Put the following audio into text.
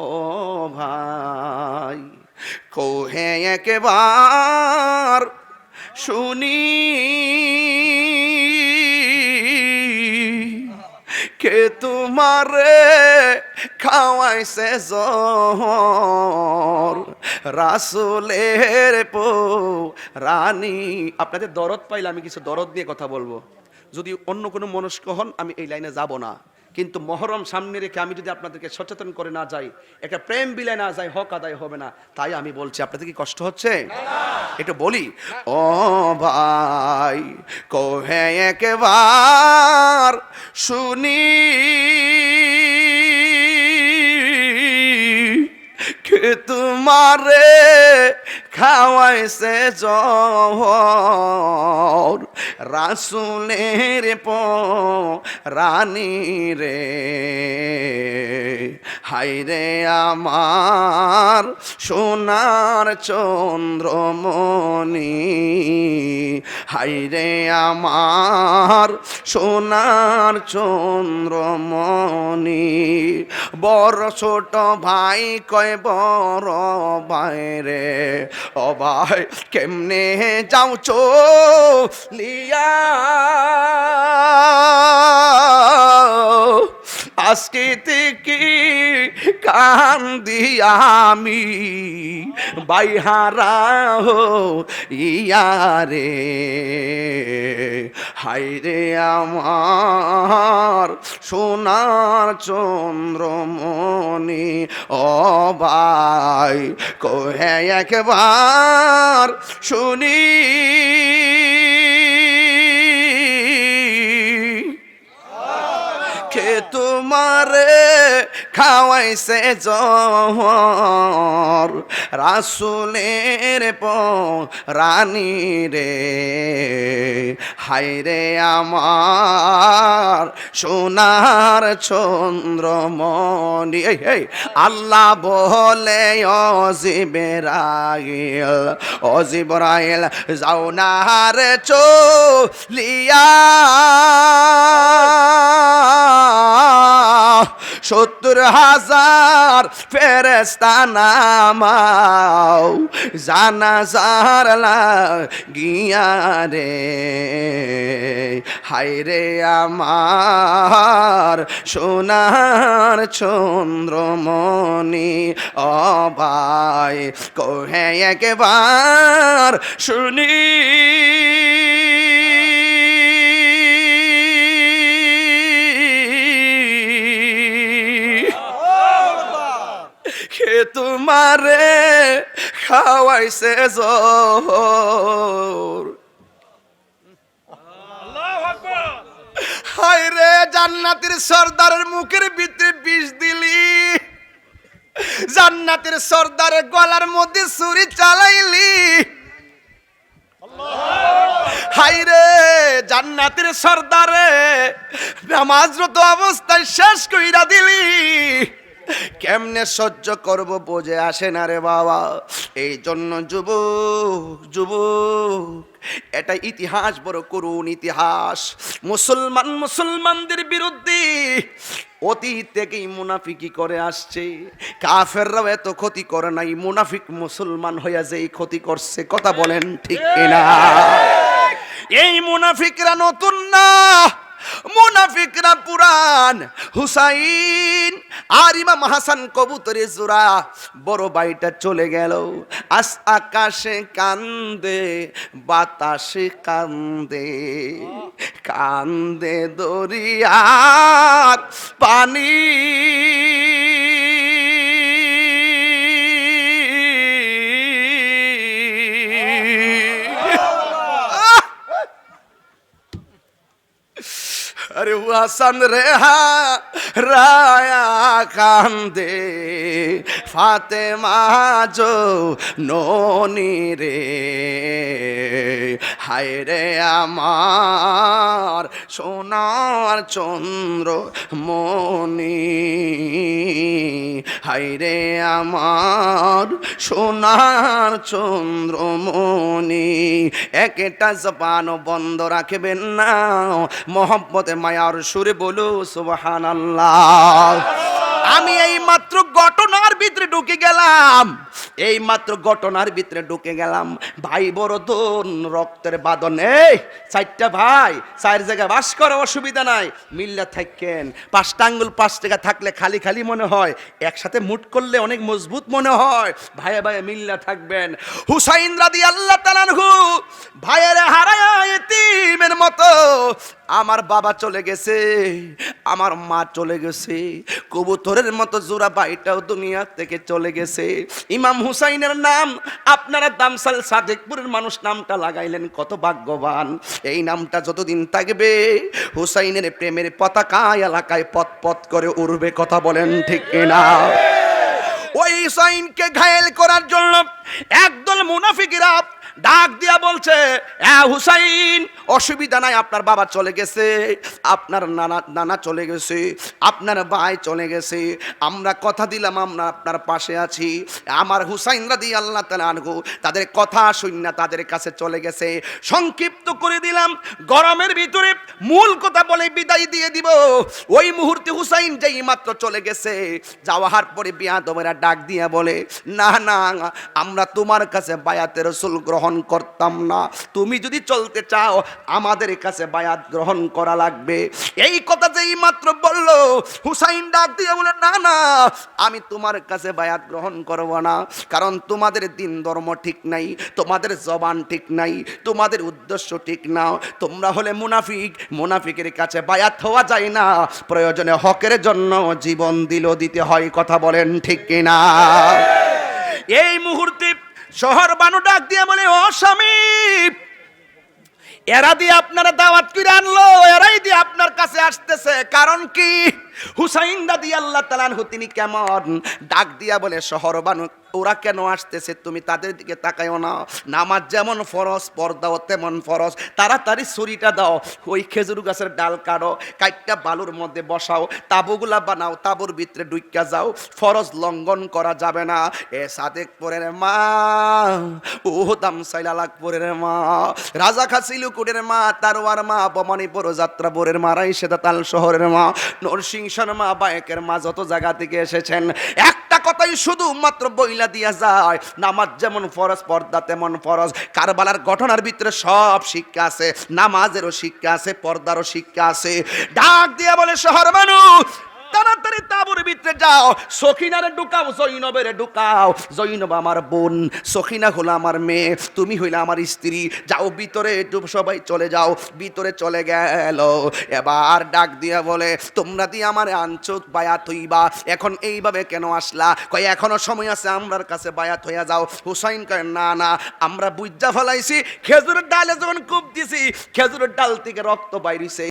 ও ভাই, কোহে একবার শুনি। কে তোমারে খাওয়াইছে জহর? রাসুলের পো রানী আপনাদের দরদ পাইলে আমি কিছু দরদ নিয়ে কথা বলব। যদি অন্য কোনো মনস্ক হন, আমি এই লাইনে যাব না। কিন্তু মহরম সামনে রেখে আমি যদি আপনাদেরকে সচেতন করে না যাই, একটা প্রেম বিলে না যাই, হক আদায় হবে না। তাই আমি বলছি, আপনাদের কি কষ্ট হচ্ছে? একটু বলি, ও ভাই, কোহে একবার শুনি। কে তোমারে খাওয়াইছে জহর। রাসুলের প রানী রে হাইরে আমার সোনার চন্দ্রমণি। হাইরে আমার সোনার চন্দ্রমণি। বড় ছোট ভাই কয় বড় বাইরে। ও ভাই, কেমনে যাও চো লিয়া? আজকে থেকে কান দিয়া আমি, বাইহারা হো ইয়ারে। হাইরে আমার সোনার চন্দ্রমণি ভাই কোহে একবার শুনি। কে তোমারে খাওয়াইছে জহর। রাসুলের রানী রে হাইরে আমার সোনার চন্দ্রমণি। আল্লাহ বলে অজিবেরাইল অজিবরাইল যাও না রে চলিয়া। সত্তর হাজার ফেরেস্তা নামাও জানা জার গিয়া রে। হাইরে আমার সোনার চন্দ্রমণি অবাই, কোহে একবার শুনি। তোমারে খাওয়াইছে জোর। হায় রে জান্নাতের সর্দারের মুখের ভিতরে বিষ দিলি। জান্নাতের সর্দারের গলার মধ্যে ছুরি চালাইলি। হাইরে জান্নাতের সর্দারে নামাজরত অবস্থায় শেষ কইরা দিলি। কেমনে সহ্য করব বোঝে আসে না রে বাবা। এই জন্য যুবক যুবক এটা ইতিহাস বড় করুন ইতিহাস। মুসলমান মুসলমানদের বিরুদ্ধে অতীত থেকেই মুনাফিকি করে আসছে। কাফেররাও এত ক্ষতি করে নাই মুনাফিক মুসলমান হইয়া যে ক্ষতি করছে কথা বলেন ঠিক। কিনা? এই মুনাফিকরা নতুন না মুনাফিকরা পুরান হুসাইন আর ইমাম হাসান কবুতরে জোড়া, বড় বাড়িটা চলে গেল। আস আকাশে কান্দে, বাতাসে কান্দে কান্দে দরিয়ার পানি। আরে হাসান রে হা রায়া কান্দে ফাতেমা জো ননি রে। হায় রে আমার সোনার চন্দ্র মনি হায় রে আমার সোনার চন্দ্রমণি একটা জবান বন্ধ রাখবেন না। মোহব্বতে মায়ার সুরে বলো সুবহান আমি এই মাত্র ঘটনার ভিতরে ঢুকে গেলাম। এই মাত্র ঘটনার ভিতরে ঢুকে গেলাম। ভাই বড় দোন রক্তের বাদন চারটা ভাই, চার জায়গায় বাস করার অসুবিধা নাই। মিল্লা থাকেন। পাঁচটা আঙ্গুল, পাঁচ টাকা থাকলে খালি খালি মনে হয়। একসাথে মুট করলে অনেক মজবুত মনে হয়। ভাইয়ে ভাইয়ে মিল্লা থাকবেন। হুসাইন রাদি আল্লাহ তালানহু মতো আমার বাবা চলে গেছে, আমার মা চলে গেছে, কবুতরের মতো জোড়া বাইটাও দুনিয়া থেকে চলে গেছে। ইমাম হুসাইনের নাম, আপনারা দামসাল সাদেকপুরের মানুষ নামটা লাগাইলেন, কত ভাগ্যবান। এই নামটা যতদিন থাকবে, হুসাইনের প্রেমের পতাকা এলাকায় পথ পথ করে উড়বে, কথা বলেন ঠিক কিনা? ওই হুসাইনকে ঘায়েল করার জন্য একদল মুনাফিকেরা ডাক দিয়া বলছে, এ হুসাইন, অসুবিধা নাই, আপনার বাবা চলে গেছে, আপনার নানা নানা চলে গেছে, আপনার ভাই চলে গেছে, আমরা কথা দিলাম, আমরা আপনার পাশে আছি, আমার হুসাইন রাদি আল্লাহ তালা আনগো তাদের কথা শূন্য তাদের কাছে চলে গেছে, সংক্ষিপ্ত করে দিলাম, গরমের ভিতরে মূল কথা বলে বিদায় দিয়ে দিব, ওই মুহূর্তে হুসাইন যেই মাত্র চলে গেছে, যাওয়ার পরে বিয়া তোমরা ডাক দিয়া বলে, না না, আমরা তোমার কাছে বায়াতের রসুল গ্রহণ করতাম না। তুমি যদি চলতে চাও, আমাদের কাছে বায়াত গ্রহণ করা লাগবে। এই কথা যেই মাত্র বলল, হুসাইন ডাক দিয়ে বলে না না, আমি তোমার কাছে বায়াত গ্রহণ করব না। কারণ তোমাদের দিন ধর্ম ঠিক নাই, তোমাদের জবান ঠিক নাই, তোমাদের উদ্দেশ্য ঠিক না। তোমরা হলে মুনাফিক, মুনাফিকের কাছে বায়াত হওয়া যায় না। প্রয়োজনে হকের জন্য জীবন দিল, দিতে হয়, কথা বলেন ঠিক কিনা? এই মুহূর্তে শহর বানু ডাক দিয়ে বলে, ও স্বামী, এরা দিয়ে আপনারা দাওয়াত করে আনলো, এরাই দিয়ে আপনার কাছে আসতেছে। কারণ কি? হুসাইন দাদি আল্লাহ তালানহু তিনি কেমন ডাক দিয়া বলে, শহর বানু, ওরা কেন আসতেছে? তুমি তাদের দিকে তাকাইও না। নামাজ যেমন ফরজ, পর্দাও তেমন ফরজ। তাড়াতাড়ি ছুরিটা দাও, ওই খেজুর গাছের ডাল কাটো, কাইটটা বালুর মধ্যে বসাও, তাবুগুলা বানাও, তাবুর ভিতরে ডুইকা যাও, ফরজ লঙ্ঘন করা যাবে না। এ সাদেক পরের মা ও দাম সাইলা লাখপুরের মা, রাজা খাসিলু কুটের মা, তারওয়ার মা, বমানিপুর যাত্রা বোরের মা, রাইসেদা শহরের মা নরসিংসর মা বায়কের মা যত জায়গা থেকে এসেছেন, একটা কথাই শুধু মাত্র বইলা দিয়া যায়, নামাজ যেমন ফরজ, পর্দা তেমন ফরজ, কারবালার ঘটনার ভিতরে সব শিক্ষা আছে, নামাজেরও শিক্ষা আছে, পর্দারও শিক্ষা আছে। ডাক দিয়া বলে শহর মানুষ তাড়াতাড়ি তাবুর ভিতরে যাও। সখিনারে ঢুকাও, জৈনবের ঢুকাও। জৈনব আমার বোন, সখিনা হলো আমার মেয়ে, তুমি হইলে আমার স্ত্রী। যাও, ভিতরে সবাই চলে যাও, ভিতরে চলে গেল। এবার ডাক দিয়া বলে, তোমরা দিয়ে আমার আনছো, বায়াত হইবা। এখন এইভাবে কেন আসলা? কয়, এখনও সময় আছে, আমরার কাছে বায়াত হইয়া যাও। হুসাইন কয়, না না, আমরা বুঝা ফলাইছি, খেজুরের ডালে যখন কূপ দিছি, খেজুরের ডাল থেকে রক্ত বাইরিছে।